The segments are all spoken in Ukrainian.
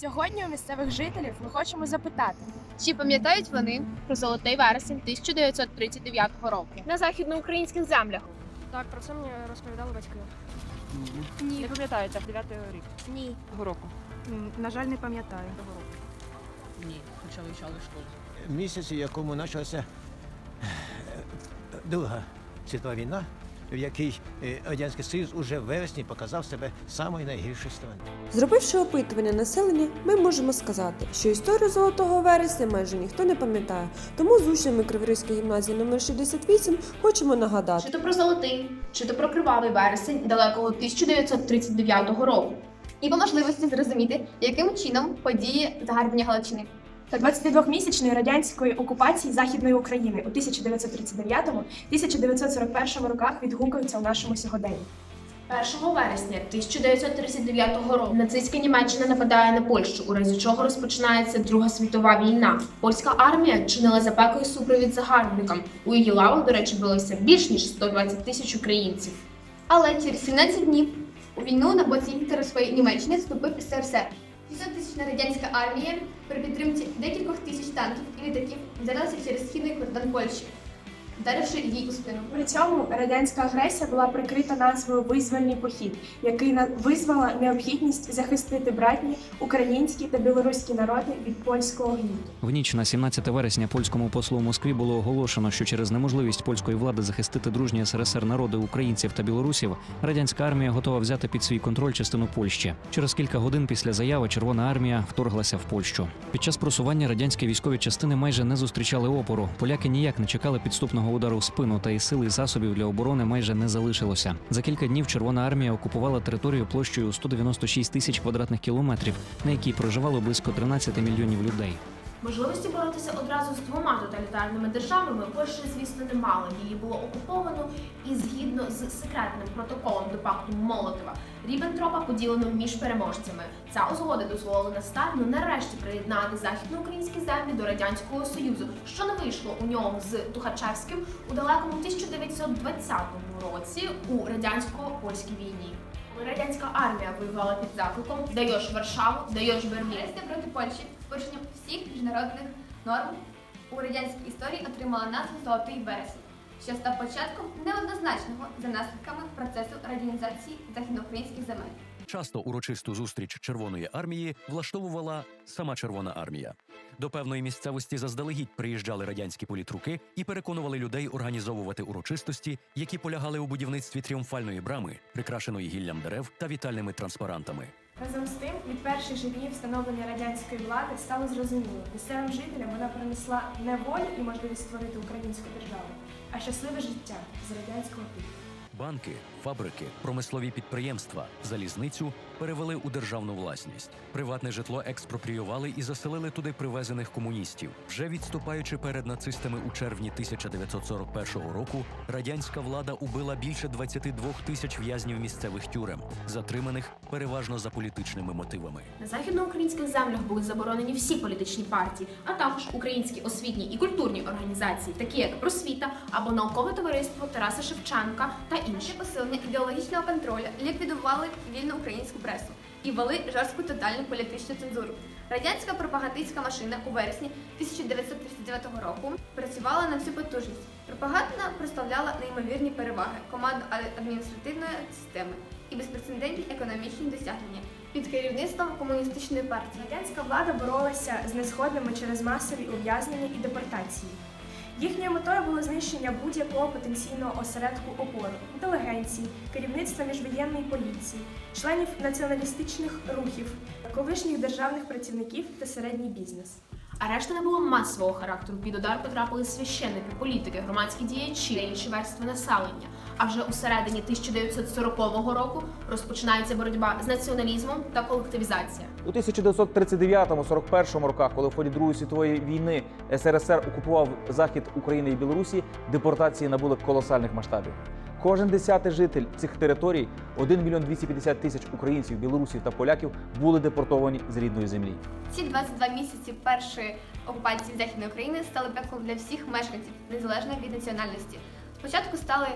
Сьогодні у місцевих жителів ми хочемо запитати, Чи пам'ятають вони про золотий вересень 1939 року на західноукраїнських землях? Так, про це мені розповідали батьки. Ні. Не пам'ятаєте, 9 рік Ні. того року. на жаль, не пам'ятаю. Того року. Ні, хоча вивчали школу. місяці, в якому почалася е, Друга світова війна, в якій е, Радянський Союз уже в вересні показав себе самою найгіршою стороною. Зробивши опитування населення, ми можемо сказати, що історію Золотого вересня майже ніхто не пам'ятає. Тому з учнями Криворізької гімназії номер 68 хочемо нагадати. Чи то про золотий, чи то про кривавий вересень далекого 1939 року. І по можливості зрозуміти, яким чином події загарбання Галичини. Та 22-місячної радянської окупації Західної України у 1939-1941 роках відгукуються у нашому сьогоденні. 1 вересня 1939 року нацистська Німеччина нападає на Польщу, у разі чого розпочинається Друга світова війна. Польська армія чинила запеклий супровід загарбникам. У її лавах, до речі, билося більш ніж 120 тисяч українців. Але через 17 днів у війну на боці гітлерівської Німеччини вступив СРСР. 600 тисячна радянська армія при підтримці декількох тисяч танків і літаків взялася через східний кордон Польщі, вдаривши їй у спину. При цьому радянська агресія була прикрита назвою Визвольний похід, який на- визвала необхідність захистити братні українські та білоруські народи від польського гніту. В ніч на 17 вересня польському послу у Москві було оголошено, що через неможливість польської влади захистити дружні СРСР народи українців та білорусів, радянська армія готова взяти під свій контроль частину Польщі. Через кілька годин після заяви Червона армія вторглася в Польщу. Під час просування радянські військові частини майже не зустрічали опору. Поляки ніяк не чекали підступного удару в спину, та і сили і засобів для оборони майже не залишилося. За кілька днів Червона армія окупувала територію площею 196 тисяч квадратних кілометрів, на якій проживало близько 13 мільйонів людей. Можливості боротися одразу з двома тоталітарними державами Польща, звісно, не мала. Її було окуповано і згідно з секретним протоколом до пакту Молотова Ріббентропа поділено між переможцями. Ця узгода дозволила Сталіну нарешті приєднати західноукраїнські землі до радянського союзу, що не вийшло у нього з Тухачевським у далекому 1920 році у радянсько-польській війні. Радянська армія воювала під закликом Даєш Варшаву, даєш Берлін. Проти Польщі з порушенням всіх міжнародних норм у радянській історії отримала назву Золотий вересень, що став початком неоднозначного за наслідками процесу радянізації західноукраїнських земель. Часто урочисту зустріч Червоної армії влаштовувала сама Червона армія. До певної місцевості заздалегідь приїжджали радянські політруки і переконували людей організовувати урочистості, які полягали у будівництві тріумфальної брами, прикрашеної гіллям дерев та вітальними транспарантами. Разом з тим, від перших же днів встановлення радянської влади стало зрозуміло, місцевим жителям вона принесла не волю і можливість створити українську державу, а щасливе життя з радянського типу. Банки, фабрики, промислові підприємства, залізницю перевели у державну власність. Приватне житло експропріювали і заселили туди привезених комуністів. Вже відступаючи перед нацистами у червні 1941 року, радянська влада убила більше 22 тисяч в'язнів місцевих тюрем, затриманих переважно за політичними мотивами. На західноукраїнських землях були заборонені всі політичні партії, а також українські освітні і культурні організації, такі як просвіта або наукове товариство Тараса Шевченка та Інші посилення ідеологічного контролю ліквідували вільну українську пресу і ввели жорстку тотальну політичну цензуру. Радянська пропагандистська машина у вересні 1939 року працювала на всю потужність. Пропаганда прославляла неймовірні переваги командно-адміністративної системи і безпрецедентні економічні досягнення під керівництвом комуністичної партії. Радянська влада боролася з незгодними через масові ув'язнення і депортації. Їхньою метою було знищення будь-якого потенційного осередку опору, інтелігенції, керівництва міжвоєнної поліції, членів націоналістичних рухів, колишніх державних працівників та середній бізнес. Арешти не було масового характеру. Під удар потрапили священники, політики, громадські діячі та інші верстви населення. А вже у середині 1940 року розпочинається боротьба з націоналізмом та колективізація. У 1939-41 роках, коли в ході Другої світової війни СРСР окупував захід України і Білорусі, депортації набули колосальних масштабів. Кожен десятий житель цих територій, 1 мільйон 250 тисяч українців, білорусів та поляків, були депортовані з рідної землі. Ці 22 місяці першої окупації Західної України стали пеклом для всіх мешканців, незалежно від національності. Спочатку стали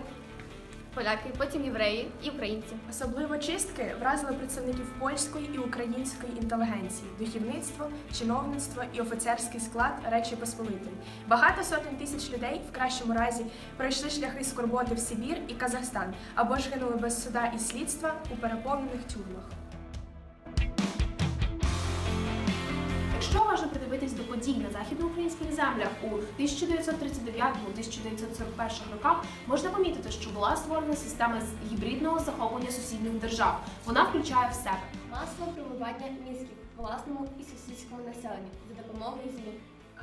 поляки, потім євреї і українці. Особливо чистки вразили представників польської і української інтелігенції, духівництво, чиновництво і офіцерський склад Речі Посполитої. Багато сотень тисяч людей в кращому разі пройшли шляхи скорботи в Сибір і Казахстан або ж гинули без суда і слідства у переповнених тюрмах. Уважно придивитись до подій на західноукраїнських землях у 1939-1941 роках, можна помітити, що була створена система з гібридного захоплення сусідніх держав. Вона включає в себе Масове промивання мізків власному і сусідському населенню за допомогою ЗМІ.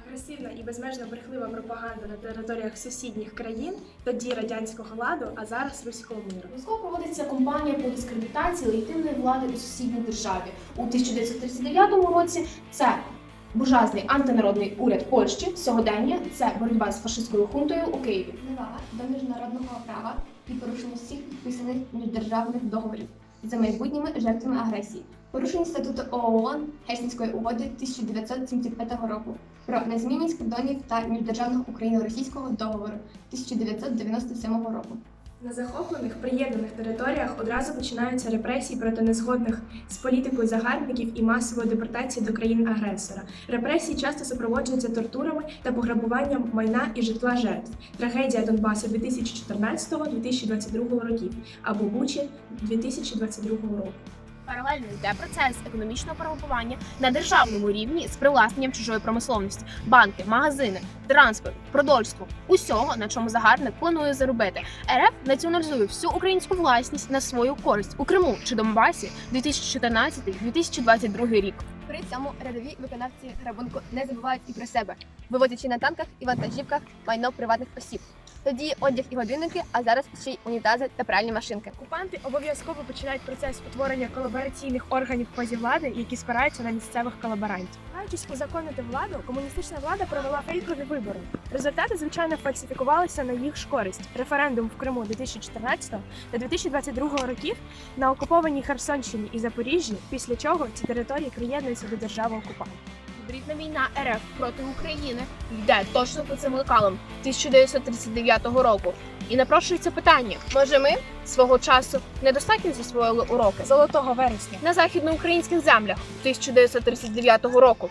Агресивна і безмежно брехлива пропаганда на територіях сусідніх країн, тоді радянського ладу, а зараз руського миру. Обов'язково проводиться кампанія по дискредитації легітимної влади у сусідній державі. У 1939 році це буржуазний антинародний уряд Польщі. Сьогодення це боротьба з фашистською хунтою у Києві. Зневага до міжнародного права і порушення всіх підписаних міждержавних договорів за майбутніми жертвами агресії. Порушення статуту ООН Гельсінської угоди 1975 року про незмінність кордонів та міждержавного україно-російського договору 1997 року. На захоплених приєднаних територіях одразу починаються репресії проти незгодних з політикою загарбників і масової депортації до країн-агресора. Репресії часто супроводжуються тортурами та пограбуванням майна і житла жертв. Трагедія Донбасу 2014-2022 років або Бучі 2022 року. Паралельно йде процес економічного перегрупування на державному рівні з привласненням чужої промисловності, банки, магазини, транспорт, продовольство усього, на чому загарбник планує заробити. РФ націоналізує всю українську власність на свою користь у Криму чи Донбасі 2014-2022 рік. При цьому рядові виконавці грабунку не забувають і про себе, вивозячи на танках і вантажівках майно приватних осіб. Тоді одяг і годинники, а зараз ще й унітази та пральні машинки. Окупанти обов'язково починають процес утворення колабораційних органів квазівлади, які спираються на місцевих колаборантів. Маючись узаконити владу, комуністична влада провела фейкові вибори. Результати, звичайно, фальсифікувалися на їх користь. Референдум в Криму 2014 та 2022 років на окупованій Херсонщині і Запоріжжі, після чого ці території приєднуються до держави окупанта. Гібридна війна РФ проти України йде точно по цим лекалам 1939 року. І напрошується питання: може ми свого часу недостатньо засвоїли уроки Золотого вересня на західноукраїнських землях 1939 року?